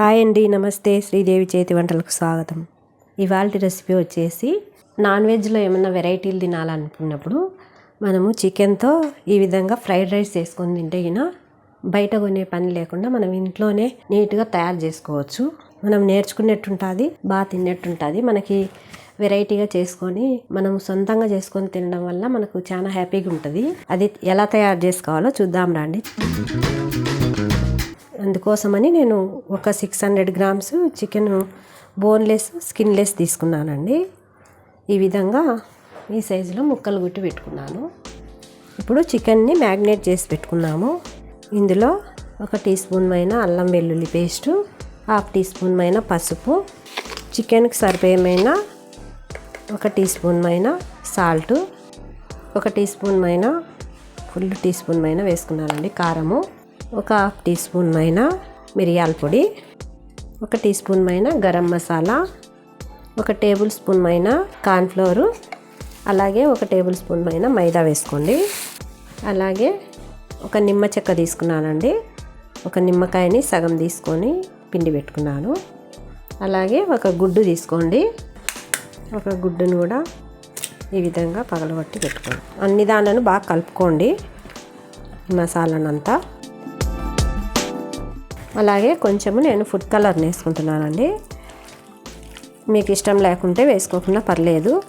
Hi అండి నమస్తే. శ్రీదేవి చేతి వంటలకు స్వాగతం. ఇవాళ రెసిపీ వచ్చేసి నాన్ వెజ్లో ఏమైనా వెరైటీలు తినాలనుకున్నప్పుడు మనము చికెన్తో ఈ విధంగా ఫ్రైడ్ రైస్ చేసుకొని తింటే గిన బయట కొనే పని లేకుండా మనం ఇంట్లోనే నీట్గా తయారు చేసుకోవచ్చు. మనం నేర్చుకున్నట్టుంటుంది బాగా తిన్నట్టుంటుంది. మనకి వెరైటీగా చేసుకొని మనం సొంతంగా చేసుకొని తినడం వల్ల మనకు చాలా హ్యాపీగా ఉంటుంది. అది ఎలా తయారు చేసుకోవాలో చూద్దాం రండి. అందుకోసమని నేను ఒక six hundred grams chicken boneless skinless తీసుకున్నానండి. ఈ విధంగా ఈ సైజులో ముక్కలు గుట్టి పెట్టుకున్నాను. ఇప్పుడు చికెన్ని మ్యాగ్నేట్ చేసి పెట్టుకున్నాము. ఇందులో ఒక టీ స్పూన్ అయిన అల్లం వెల్లుల్లి పేస్టు హాఫ్ టీ స్పూన్ అయిన పసుపు చికెన్కి సరిపోయమైన ఒక టీ స్పూన్ అయిన సాల్ట్ ఒక టీ స్పూన్ అయిన ఫుల్ టీ స్పూన్ అయిన వేసుకున్నానండి కారము. ఒక హాఫ్ టీ స్పూన్ అయిన మిరియాల పొడి ఒక టీ స్పూన్ మైన గరం మసాలా ఒక టేబుల్ స్పూన్ మైన కార్న్ఫ్లోరు అలాగే ఒక టేబుల్ స్పూన్ అయిన మైదా వేసుకోండి. అలాగే ఒక నిమ్మ చెక్క తీసుకున్నానండి. ఒక నిమ్మకాయని సగం తీసుకొని పిండి పెట్టుకున్నాను. అలాగే ఒక గుడ్డు తీసుకోండి. ఒక గుడ్డును కూడా ఈ విధంగా పగలగొట్టి పెట్టుకోండి. అన్ని దానిలను బాగా కలుపుకోండి మసాలానంతా. అలాగే కొంచెము నేను ఫుడ్ కలర్ వేసుకుంటున్నానండి మీకు ఇష్టం లేకుంటే వేసుకోకుండా పర్లేదు.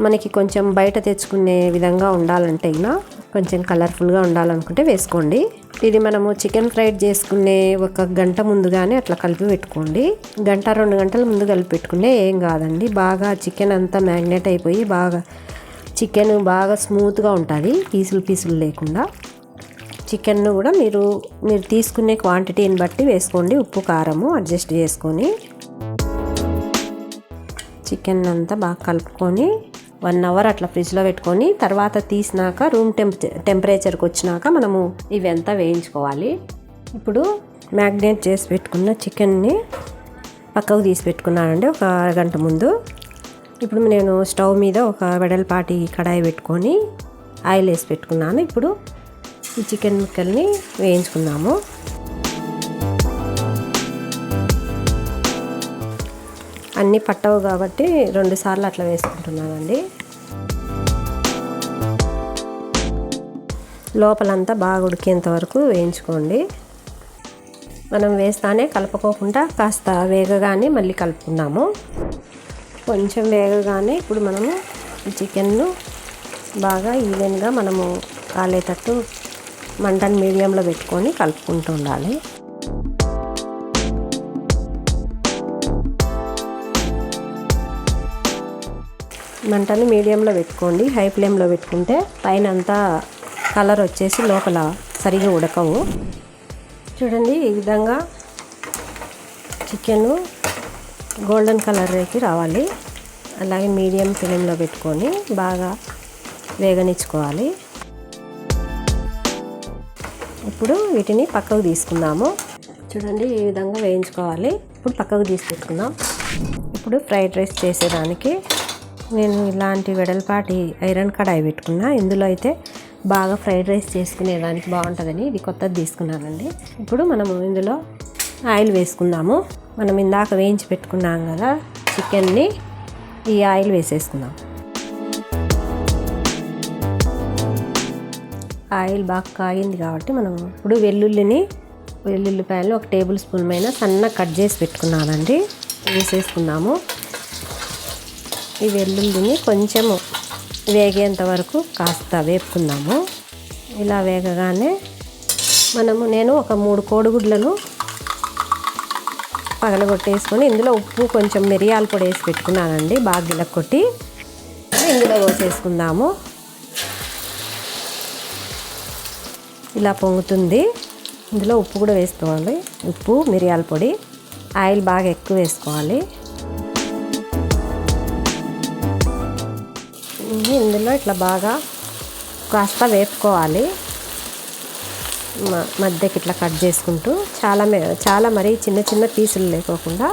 మనకి కొంచెం బయట తెచ్చుకునే విధంగా ఉండాలంటే ఇలా కొంచెం కలర్ఫుల్గా ఉండాలనుకుంటే వేసుకోండి. ఇది మనము చికెన్ ఫ్రైడ్ చేసుకునే ఒక గంట ముందుగానే అట్లా కలిపి పెట్టుకోండి. గంట రెండు గంటల ముందు కలిపి పెట్టుకుంటే ఏం కాదండి. బాగా చికెన్ అంతా మ్యాగ్నేట్ అయిపోయి బాగా చికెన్ బాగా స్మూత్గా ఉంటుంది. పీసులు పీసులు లేకుండా. చికెన్ను కూడా మీరు మీరు తీసుకునే క్వాంటిటీని బట్టి వేసుకోండి. ఉప్పు కారము అడ్జస్ట్ చేసుకొని చికెన్ అంతా బాగా కలుపుకొని వన్ అవర్ అట్లా ఫ్రిడ్జ్లో పెట్టుకొని తర్వాత తీసినాక రూమ్ టెంప టెంపరేచర్కి వచ్చినాక మనము ఇవంతా వేయించుకోవాలి. ఇప్పుడు మ్యాగ్నేట్ చేసి పెట్టుకున్న చికెన్ని పక్కకు తీసి పెట్టుకున్నానండి ఒక అరగంట ముందు. ఇప్పుడు నేను స్టవ్ మీద ఒక వెడల్పాటి కడాయి పెట్టుకొని ఆయిల్ వేసి పెట్టుకున్నాను. ఇప్పుడు ఈ చికెన్ ముక్కల్ని వేయించుకుందాము. అన్నీ పట్టవు కాబట్టి రెండు సార్లు అట్లా వేసుకుంటున్నానండి. లోపలంతా బాగా ఉడికేంత వరకు వేయించుకోండి. మనం వేస్తానే కలుపుకోకుండా కాస్త వేగగానే మళ్ళీ కలుపుకున్నాము కొంచెం వేగగానే ఇప్పుడు మనము ఈ చికెన్ను బాగా ఈవెన్గా మనము కాలేటట్టు మంటను మీడియంలో పెట్టుకొని కలుపుకుంటూ ఉండాలి. మంటను మీడియంలో పెట్టుకోండి. హై ఫ్లేమ్లో పెట్టుకుంటే పైన అంతా కలర్ వచ్చేసి లోపల సరిగా ఉడకవు. చూడండి ఈ విధంగా చికెన్ గోల్డెన్ కలర్ రావాలి. అలాగే మీడియం ఫ్లేమ్లో పెట్టుకొని బాగా వేగనిచ్చుకోవాలి. ఇప్పుడు వీటిని పక్కకు తీసుకుందాము. చూడండి ఈ విధంగా వేయించుకోవాలి. ఇప్పుడు పక్కకు తీసి పెట్టుకుందాం ఇప్పుడు ఫ్రైడ్ రైస్ చేసేదానికి నేను ఇలాంటి వెడల్పాటి ఐరన్ కడాయి పెట్టుకున్నా. ఇందులో అయితే బాగా ఫ్రైడ్ రైస్ చేసుకునేదానికి బాగుంటుందని ఇది కొత్తది తీసుకున్నానండి. ఇప్పుడు మనము ఇందులో ఆయిల్ వేసుకుందాము. మనం ఇందాక వేయించి పెట్టుకున్నాం కదా చికెన్ని ఈ ఆయిల్ వేసేసుకుందాం. ఆయిల్ బాగా కాగింది కాబట్టి మనం ఇప్పుడు వెల్లుల్లిని వెల్లుల్లిపాయలు ఒక టేబుల్ స్పూన్ పైన సన్న కట్ చేసి పెట్టుకున్నానండి. వేసేసుకుందాము. ఈ వెల్లుల్లిని కొంచెము వేగేంత వరకు కాస్త వేపుకుందాము. ఇలా వేగగానే మనము నేను ఒక మూడు కోడిగుడ్లను పగలగొట్టేసుకొని ఇందులో ఉప్పు కొంచెం మిరియాల పొడి వేసి పెట్టుకున్నానండి బాగా గిలక్కొట్టి ఇందులో పోసేసుకుందాము. ఇలా పొంగుతుంది. ఇందులో ఉప్పు కూడా వేసుకోవాలి. ఉప్పు మిరియాల పొడి ఆయిల్ బాగా ఎక్కువ వేసుకోవాలి. ఇందులో ఇట్లా బాగా కాస్త వేపుకోవాలి. మధ్యకి ఇట్లా కట్ చేసుకుంటూ చాలా చాలా మరీ చిన్న చిన్న పీసులు లేకోకుండా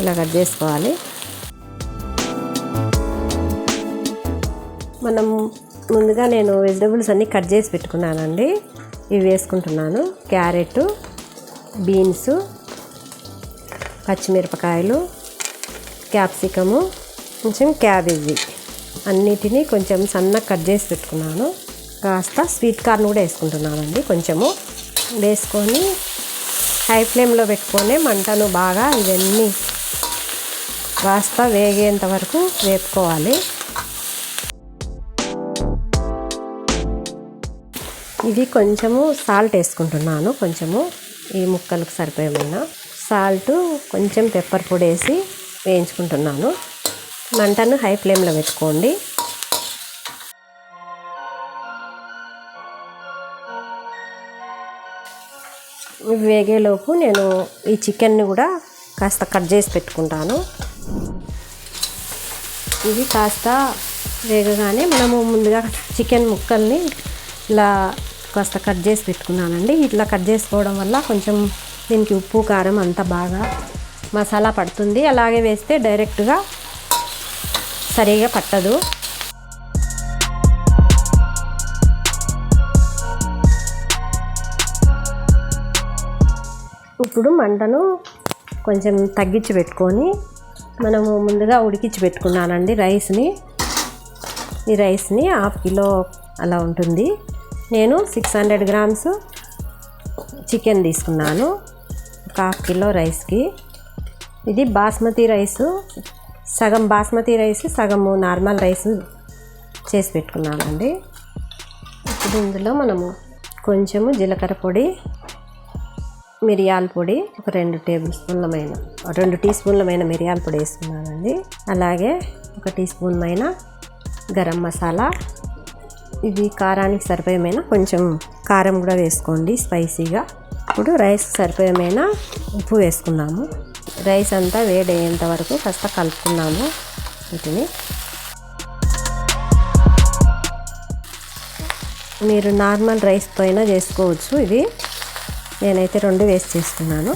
ఇలా కట్ చేసుకోవాలి. మనం ముందుగా నేను వెజిటబుల్స్ అన్నీ కట్ చేసి పెట్టుకున్నానండి. ఇవి వేసుకుంటున్నాను. క్యారెట్ బీన్స్ పచ్చిమిరపకాయలు క్యాప్సికము కొంచెం క్యాబేజీ అన్నిటినీ కొంచెం సన్నగా కట్ చేసి పెట్టుకున్నాను. కాస్త స్వీట్ కార్న్ కూడా వేసుకుంటున్నానండి కొంచెము. వేసుకొని హై ఫ్లేమ్లో పెట్టుకొని మంటను బాగా ఇవన్నీ కాస్త వేగేంత వరకు వేపుకోవాలి. ఇది కొంచెము సాల్ట్ వేసుకుంటున్నాను. కొంచెము ఈ ముక్కలకు సరిపోయేమైనా సాల్ట్ కొంచెం పెప్పర్ పొడి వేసి వేయించుకుంటున్నాను. మంటను హై ఫ్లేమ్లో పెట్టుకోండి. వేగేలోపు నేను ఈ చికెన్ని కూడా కాస్త కట్ చేసి పెట్టుకుంటాను. ఇది కాస్త వేగగానే మనము ముందుగా చికెన్ ముక్కల్ని ఇలా కాస్త కట్ చేసి పెట్టుకున్నానండి. ఇట్లా కట్ చేసుకోవడం వల్ల కొంచెం దీనికి ఉప్పు కారం అంతా బాగా మసాలా పడుతుంది. అలాగే వేస్తే డైరెక్ట్గా సరిగా పట్టదు. ఇప్పుడు మంటను కొంచెం తగ్గించి పెట్టుకొని మనము ముందుగా ఉడికించి పెట్టుకున్నానండి రైస్ని. ఈ రైస్ని హాఫ్ కిలో అలా ఉంటుంది. నేను సిక్స్ హండ్రెడ్ గ్రామ్స్ చికెన్ తీసుకున్నాను. ఒక హాఫ్ కిలో రైస్కి ఇది బాస్మతి రైసు సగం బాస్మతి రైస్ సగము నార్మల్ రైస్ చేసి పెట్టుకున్నానండి. ఇప్పుడు ఇందులో మనము కొంచెము జీలకర్ర పొడి మిరియాల పొడి ఒక రెండు టేబుల్ స్పూన్లమైన రెండు టీ స్పూన్లమైన మిరియాల పొడి వేసుకున్నానండి. అలాగే ఒక టీ స్పూన్మైన గరం మసాలా ఇది కారానికి సరిపోయమైన కొంచెం కారం కూడా వేసుకోండి స్పైసీగా. ఇప్పుడు రైస్ సరిపోయమైన ఉప్పు వేసుకున్నాము రైస్ అంతా వేడయ్యేంత వరకు కాస్త కలుపుకున్నాము వీటిని. మీరు నార్మల్ రైస్తో అయినా చేసుకోవచ్చు ఇది. నేనైతే రెండు వేస్ట్ చేసుకున్నాను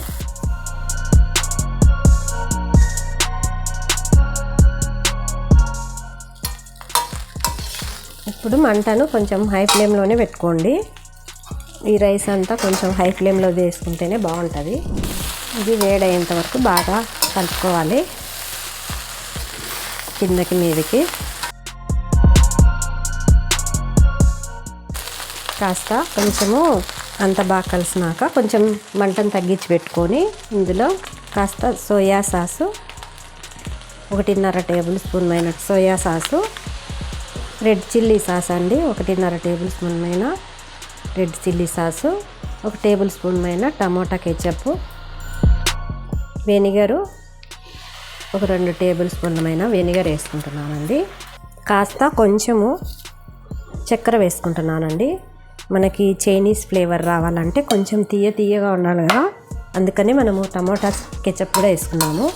ఇప్పుడు మంటను కొంచెం హై ఫ్లేమ్లోనే పెట్టుకోండి. ఈ రైస్ అంతా కొంచెం హై ఫ్లేమ్లో వేసుకుంటేనే బాగుంటుంది. ఇది వేడయ్యేంత వరకు బాగా కలుపుకోవాలి. కిందకి మీదకి. కాస్త కొంచెము అంత బాగా కలిసినాక కొంచెం మంటను తగ్గించి పెట్టుకొని ఇందులో కాస్త సోయా సాసు ఒకటిన్నర టేబుల్ స్పూన్ అయిన soya sauce red chilli sauce అండి. ఒకటిన్నర టేబుల్ స్పూన్ అయిన రెడ్ చిల్లీ సాసు ఒక టేబుల్ స్పూన్ అయిన టమోటా కెచప్ వెనిగరు ఒక రెండు టేబుల్ స్పూన్లమైన వెనిగర్ వేసుకుంటున్నానండి. కాస్త కొంచెము చక్కెర వేసుకుంటున్నానండి. మనకి చైనీస్ ఫ్లేవర్ రావాలంటే కొంచెం తీయ తీయగా ఉండాలి కదా. అందుకని మనము టమోటా కెచప్ కూడా వేసుకున్నాము.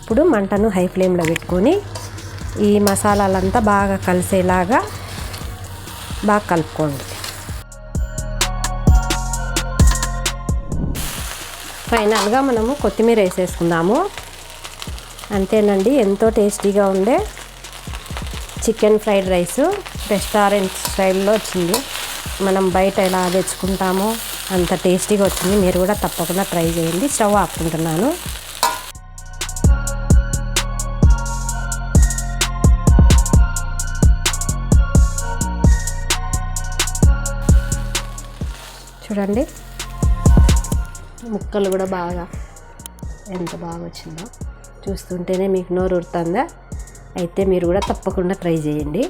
ఇప్పుడు మంటను హై ఫ్లేమ్లో పెట్టుకొని ఈ మసాలాలంతా బాగా కలిసేలాగా బాగా కలుపుకోండి. ఫైనల్గా మనము కొత్తిమీర వేసేసుకుందాము. అంతేనండి ఎంతో టేస్టీగా ఉండే చికెన్ ఫ్రైడ్ రైస్ రెస్టారెంట్ స్టైల్లో వచ్చింది. మనం బయట ఎలా తెచ్చుకుంటామో అంత టేస్టీగా వచ్చింది. మీరు కూడా తప్పకుండా ట్రై చేయండి. స్టవ్ ఆపుకుంటున్నాను. చూడండి. ముక్కలు కూడా బాగా ఎంత బాగా వచ్చిందో చూస్తుంటేనే మీకు నోరు ఉడుతుందా అయితే మీరు కూడా తప్పకుండా ట్రై చేయండి.